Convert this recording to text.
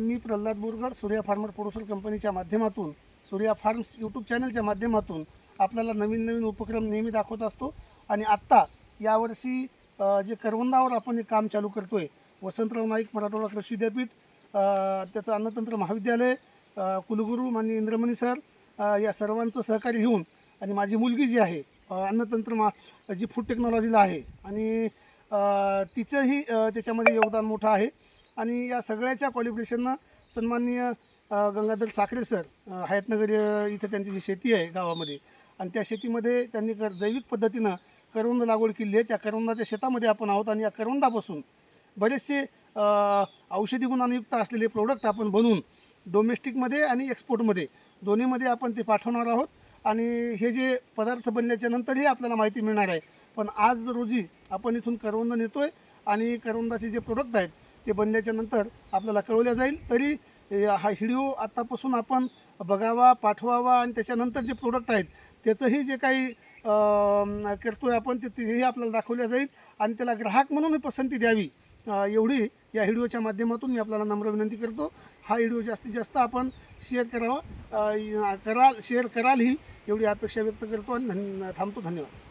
मी Pralhad Borgad Surya farmer producer कंपनीच्या माध्यमातून Surya farms YouTube चॅनलच्या माध्यमातून आपल्याला नवीन नवीन उपक्रम नेहमी दाखवत असतो. आणि आत्ता यावर्षी जे करवंदावर आपण हे काम चालू करतो आहे वसंतराव नाईक मराठवाडा कृषी विद्यापीठ त्याचं अन्नतंत्र महाविद्यालय कुलगुरू माननीय इंद्रमणी सर या सर्वांचं सहकार्य घेऊन आणि माझी मुलगी जी आहे अन्नतंत्र मा जी फूड टेक्नॉलॉजीला आहे आणि तिचंही त्याच्यामध्ये योगदान मोठं आहे. आणि या सगळ्याच्या क्वालिफिकेशननं सन्माननीय गंगाधर साखरे सर हयातनगर इथं त्यांची जी शेती आहे गावामध्ये आणि त्या शेतीमध्ये त्यांनी कर जैविक पद्धतीनं करवंद लागवड केली आहे. त्या करवंदाच्या शेतामध्ये आपण आहोत आणि या करवंदापासून बरेचसे औषधी गुणांयुक्त असलेले प्रोडक्ट आपण बनवून डोमेस्टिकमध्ये आणि एक्सपोर्टमध्ये दोन्हीमध्ये आपण ते पाठवणार आहोत. आणि हे जे पदार्थ बनल्याच्या नंतरही आपल्याला माहिती मिळणार आहे. पण आज रोजी आपण इथून करवंद नेतो आहे आणि करवंदाचे जे प्रोडक्ट आहेत ते बनल्याच्या नंतर आपल्याला कळवल्या जाईल. तरी हा व्हिडिओ आत्तापासून आपण बघावा पाठवावा आणि त्याच्यानंतर जे प्रोडक्ट आहेत त्याचंही जे काही करतो आहे आपण ते तेही आपल्याला दाखवल्या जाईल आणि त्याला ग्राहक म्हणून पसंती द्यावी. एवढी या व्हिडिओच्या माध्यमातून मी आपल्याला नम्र विनंती करतो. हा व्हिडिओ जास्तीत जास्त आपण शेअर करावा. कराल शेअर कराल ही एवढी अपेक्षा व्यक्त करतो आणि धन थांबतो. धन्यवाद.